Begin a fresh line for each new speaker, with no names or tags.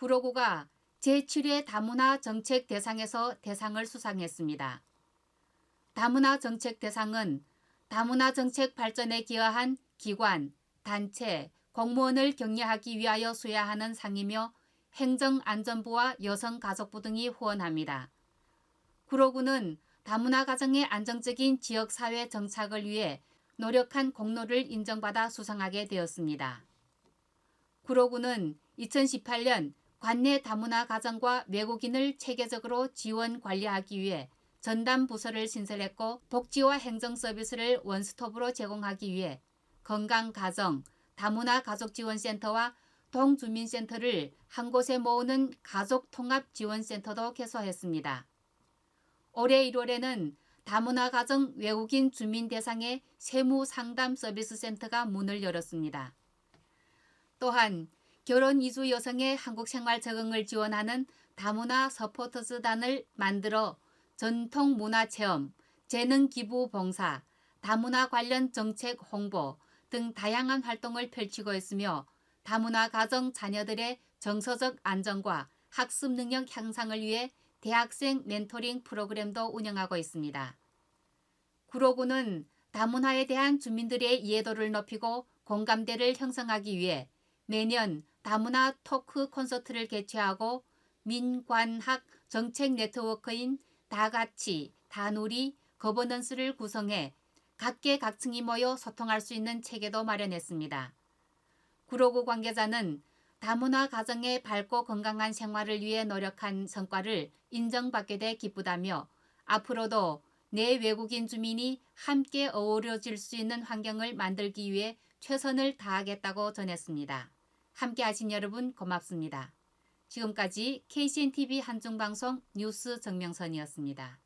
구로구가 제7회 다문화 정책 대상에서 대상을 수상했습니다. 다문화 정책 대상은 다문화 정책 발전에 기여한 기관, 단체, 공무원을 격려하기 위하여 수여하는 상이며 행정안전부와 여성가족부 등이 후원합니다. 구로구는 다문화 가정의 안정적인 지역사회 정착을 위해 노력한 공로를 인정받아 수상하게 되었습니다. 구로구는 2018년 관내 다문화 가정과 외국인을 체계적으로 지원 관리하기 위해 전담 부서를 신설했고 복지와 행정 서비스를 원스톱으로 제공하기 위해 건강가정, 다문화 가족지원센터와 동주민센터를 한 곳에 모으는 가족통합지원센터도 개소했습니다. 올해 1월에는 다문화 가정 외국인 주민 대상의 세무 상담 서비스 센터가 문을 열었습니다. 또한 결혼 이주 여성의 한국 생활 적응을 지원하는 다문화 서포터즈단을 만들어 전통 문화 체험, 재능 기부 봉사, 다문화 관련 정책 홍보 등 다양한 활동을 펼치고 있으며 다문화 가정 자녀들의 정서적 안정과 학습 능력 향상을 위해 대학생 멘토링 프로그램도 운영하고 있습니다. 구로구는 다문화에 대한 주민들의 이해도를 높이고 공감대를 형성하기 위해 매년 다문화 토크 콘서트를 개최하고 민관학 정책 네트워크인 다같이, 다누리, 거버넌스를 구성해 각계각층이 모여 소통할 수 있는 체계도 마련했습니다. 구로구 관계자는 다문화 가정의 밝고 건강한 생활을 위해 노력한 성과를 인정받게 돼 기쁘다며 앞으로도 내 외국인 주민이 함께 어우러질 수 있는 환경을 만들기 위해 최선을 다하겠다고 전했습니다. 함께 하신 여러분 고맙습니다. 지금까지 KCNTV 한중방송 뉴스 정명선이었습니다.